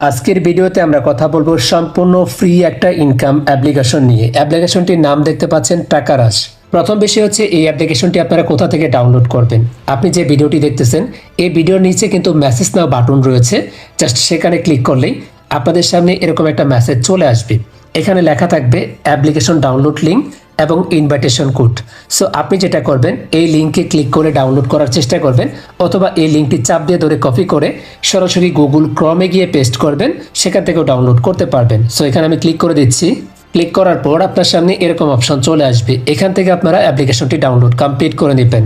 আজকের ভিডিওতে আমরা কথা বলব সম্পূর্ণ ফ্রি একটা ইনকাম অ্যাপ্লিকেশন নিয়ে। অ্যাপ্লিকেশনটির নাম দেখতে পাচ্ছেন টাকারাস প্রথম বিষয় হচ্ছে এই অ্যাপ্লিকেশনটি আপনারা কোথা থেকে ডাউনলোড করবেন? আপনি যে ভিডিওটি দেখতেছেন, এই ভিডিওর নিচে কিন্তু মেসেজ নাও বাটন রয়েছে। জাস্ট সেখানে ক্লিক করলেই আপনাদের সামনে এরকম একটা মেসেজ চলে আসবে। এখানে লেখা থাকবে অ্যাপ্লিকেশন ডাউনলোড লিঙ্ক এবং ইনভাইটেশন কোড সো আপনি যেটা করবেন, এই লিঙ্কে ক্লিক করে ডাউনলোড করার চেষ্টা করবেন, অথবা এই লিঙ্কটি চাপ দিয়ে ধরে কপি করে সরাসরি গুগল ক্রমে গিয়ে পেস্ট করবেন, সেখান থেকেও ডাউনলোড করতে পারবেন। সো এখানে আমি ক্লিক করে দিচ্ছি। ক্লিক করার পর আপনার সামনে এরকম অপশন চলে আসবে। এখান থেকে আপনারা অ্যাপ্লিকেশনটি ডাউনলোড কমপ্লিট করে নেবেন।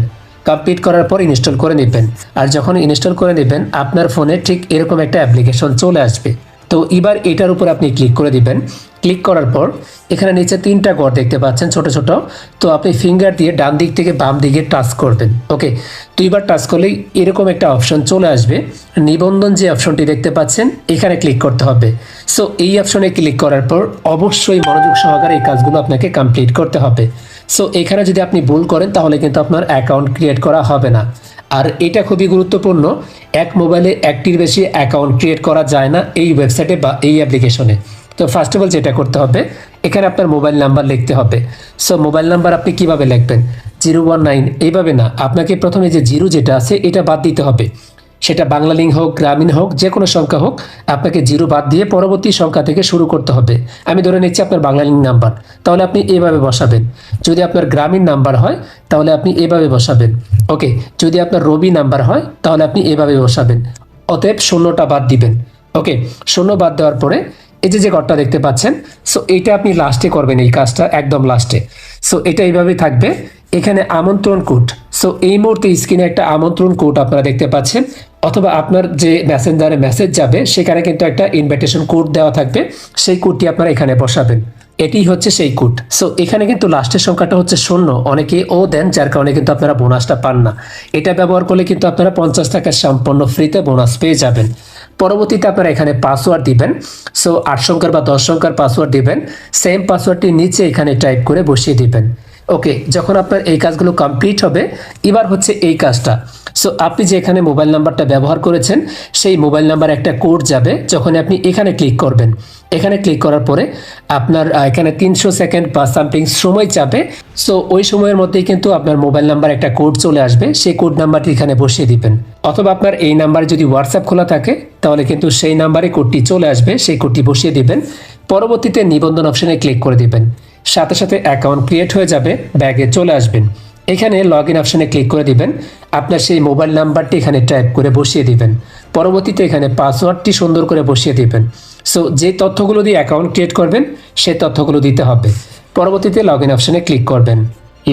কমপ্লিট করার পর ইনস্টল করে নেবেন। আর যখন ইনস্টল করে নেবেন, আপনার ফোনে ঠিক এরকম একটা অ্যাপ্লিকেশন চলে আসবে। তো এবার এটার উপর আপনি ক্লিক করে দিবেন। ক্লিক করার পর এখানে নিচে তিনটা ঘর দেখতে পাচ্ছেন, ছোট ছোট। তো আপনি ফিঙ্গার দিয়ে ডান দিক থেকে বাম দিকে টাচ করবেন ওকে তো এবার টাচ করলেই এরকম একটা অপশন চলে আসবে। নিবন্ধন যে অপশনটি দেখতে পাচ্ছেন, এখানে ক্লিক করতে হবে। সো এই অপশনে ক্লিক করার পর অবশ্যই মনোযোগ সহকারে এই কাজগুলো আপনাকে কমপ্লিট করতে হবে। সো এখানে যদি আপনি ভুল করেন, তাহলে কিন্তু আপনার অ্যাকাউন্ট ক্রিয়েট করা হবে না। আর এটা খুবই গুরুত্বপূর্ণ, এক মোবাইলে একটির বেশি অ্যাকাউন্ট ক্রিয়েট করা যায় না এই ওয়েবসাইটে বা এই অ্যাপ্লিকেশনে তো ফার্স্ট অফ অল যেটা করতে হবে, এখানে আপনার মোবাইল নাম্বার লিখতে হবে। সো মোবাইল নাম্বার আপনি কীভাবে লিখবেন? জিরো ওয়ান নাইন, এইভাবে না। আপনাকে প্রথমে যে জিরো যেটা আছে, এটা বাদ দিতে হবে। সেটা বাংলা লিঙ্ক হোক, গ্রামীণ হোক, যে কোনো সংখ্যা হোক, আপনাকে জিরো বাদ দিয়ে পরবর্তী সংখ্যা থেকে শুরু করতে হবে। আমি ধরে নিচ্ছি আপনার বাংলালিং নাম্বার। তাহলে আপনি এভাবে বসাবেন। যদি আপনার গ্রামীণ নাম্বার হয়, তাহলে আপনি এভাবে বসাবেন। ওকে, যদি আপনার রবি নাম্বার হয়, তাহলে আপনি এভাবে বসাবেন। অতএব শূন্যটা বাদ দিবেন। ওকে, শূন্য বাদ দেওয়ার পরে এই যে যে ঘরটা দেখতে পাচ্ছেন সো এটা আপনি লাস্টে করবেন এই কাজটা, একদম লাস্টে সো এটা এইভাবে থাকবে। এখানে আমন্ত্রণ কোড। সো এই মুহূর্তে স্ক্রিনে একটা আমন্ত্রণ কোড আপনারা দেখতে পাচ্ছেন। অথবা আপনার যে মেসেঞ্জারে মেসেজ যাবে, সেখানে কিন্তু একটা ইনভিটেশন কোড দেওয়া থাকবে। সেই কোডটি আপনারা এখানে বসাবেন। এটি হচ্ছে সেই কোড সো এখানে কিন্তু লাস্টের সংখ্যাটা হচ্ছে শূন্য। অনেকে ও দেন, যার কারণে কিন্তু আপনারা বোনাসটা পান না। এটা ব্যবহার করলে কিন্তু আপনারা পঞ্চাশ টাকা সম্পূর্ণ ফ্রিতে বোনাস পেয়ে যাবেন। পরবর্তীতে আপনারা এখানে পাসওয়ার্ড দিবেন। সো আট সংখ্যার বা দশ সংখ্যার পাসওয়ার্ড দিবেন। সেম পাসওয়ার্ডটি নিচে এখানে টাইপ করে বসিয়ে দিবেন। ওকে যখন আপনার এই কাজগুলো কমপ্লিট হবে, এবার হচ্ছে এই কাজটা। সো আপনি যে এখানে মোবাইল নাম্বারটা ব্যবহার করেছেন, সেই মোবাইল নাম্বার একটা কোড যাবে, যখন আপনি এখানে ক্লিক করবেন। এখানে ক্লিক করার পরে আপনার এখানে তিনশো সেকেন্ড বা সামথিং সময় চাবে সো ওই সময়ের মধ্যেই কিন্তু আপনার মোবাইল নাম্বার একটা কোড চলে আসবে, সেই কোড নাম্বারটি এখানে বসিয়ে দিবেন। অথবা আপনার এই নাম্বারে যদি হোয়াটসঅ্যাপ খোলা থাকে, তাহলে কিন্তু সেই নাম্বারে কোডটি চলে আসবে, সেই কোডটি বসিয়ে দিবেন। পরবর্তীতে নিবন্ধন অপশনে ক্লিক করে দিবেন। সাথে সাথে অ্যাকাউন্ট ক্রিয়েট হয়ে যাবে ব্যাগে চলে আসবেন। এখানে লগ ইন অপশানে ক্লিক করে দিবেন। আপনার সেই মোবাইল নাম্বারটি এখানে টাইপ করে বসিয়ে দিবেন। পরবর্তীতে এখানে পাসওয়ার্ডটি সুন্দর করে বসিয়ে দিবেন। সো যে তথ্যগুলো দিয়ে অ্যাকাউন্ট ক্রিয়েট করবেন সেই তথ্যগুলো দিতে হবে। পরবর্তীতে লগ ইন অপশানে ক্লিক করবেন।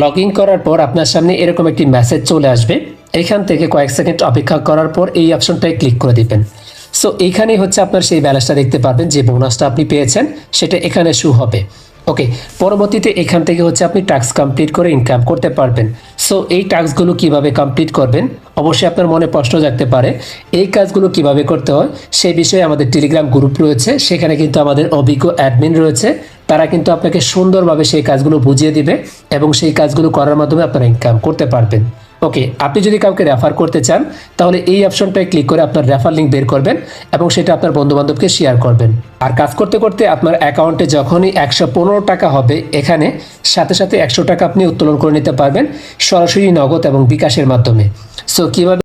লগ ইন করার পর আপনার সামনে এরকম একটি মেসেজ চলে আসবে। এখান থেকে কয়েক সেকেন্ড অপেক্ষা করার পর এই অপশনটায় ক্লিক করে দিবেন। সো এইখানেই হচ্ছে আপনার সেই ব্যালেন্সটা দেখতে পারবেন, যে বোনাসটা আপনি পেয়েছেন, সেটা এখানে শু হবে। ওকে পরবর্তীতে এখান থেকে হচ্ছে আপনি টাস্ক কমপ্লিট করে ইনকাম করতে পারবেন। সো এই টাস্কগুলো কীভাবে কমপ্লিট করবেন? অবশ্যই আপনার মনে প্রশ্ন জাগতে পারে। এই কাজগুলো কীভাবে করতে হয়? সেই বিষয়ে আমাদের টেলিগ্রাম গ্রুপ রয়েছে। সেখানে কিন্তু আমাদের অভিজ্ঞ অ্যাডমিন রয়েছে। তারা কিন্তু আপনাকে সুন্দরভাবে সেই কাজগুলো বুঝিয়ে দিবে এবং সেই কাজগুলো করার মাধ্যমে আপনারা ইনকাম করতে পারবেন। ওকে আপনি যদি কাউকে রেফার করতে চান, তাহলে এই অপশনটায় ক্লিক করে আপনার রেফার লিঙ্ক বের করবেন এবং সেটা আপনার বন্ধুবান্ধবকে শেয়ার করবেন। আর কাজ করতে করতে আপনার অ্যাকাউন্টে যখনই একশো পনেরো টাকা হবে, এখানে সাথে সাথে একশো টাকা আপনি উত্তোলন করে নিতে পারবেন সরাসরি নগদ এবং বিকাশের মাধ্যমে। সো কীভাবে